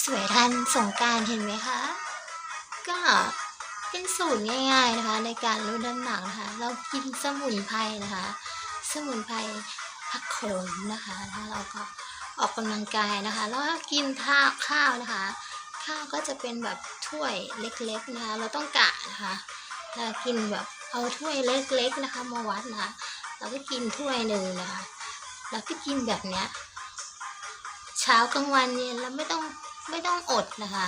สวยทันสงการเห็นไหมคะ ก็เป็นสูตรง่าย ๆนะคะ ในการลดน้ำหนักนะคะเรากินสมุนไพรนะคะ สมุนไพรผักโขมนะคะแล้วเราก็ออกกำลังกายนะคะ แล้วกินข้าวข้าวนะคะ ข้าวก็จะเป็นแบบถ้วยเล็กๆนะคะ เราต้องกะนะคะเรากินแบบเอาถ้วยเล็กๆนะคะ มาวัดนะคะเราก็กินถ้วยหนึ่งนะคะแล้วก็กินแบบเนี้ยเช้ากลางวันเย็นแล้วไม่ต้อง ไม่ต้องอดนะคะ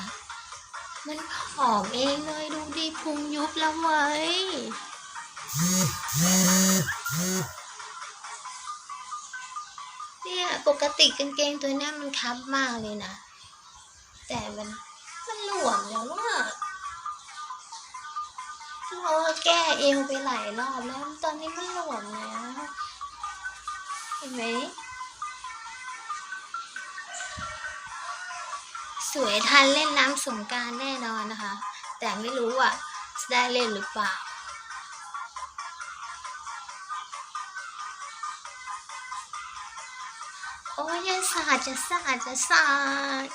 มันผอมเองเลยดูดิพุงยุบแล้วเว้ยเนี่ยปกติกางเกงตัวนี้มันคับมากเลยนะ แต่มันมันหลวมแล้วว่าเราแก้เอวไปหลายรอบแล้วตอนนี้มันหลวมแล้วเห็นไหม สวยทันเล่นน้ำสงการแน่นอนนะคะ แต่ไม่รู้ว่าจะได้เล่นหรือเปล่าโอ้ยจะสาดจะสาดจะสาด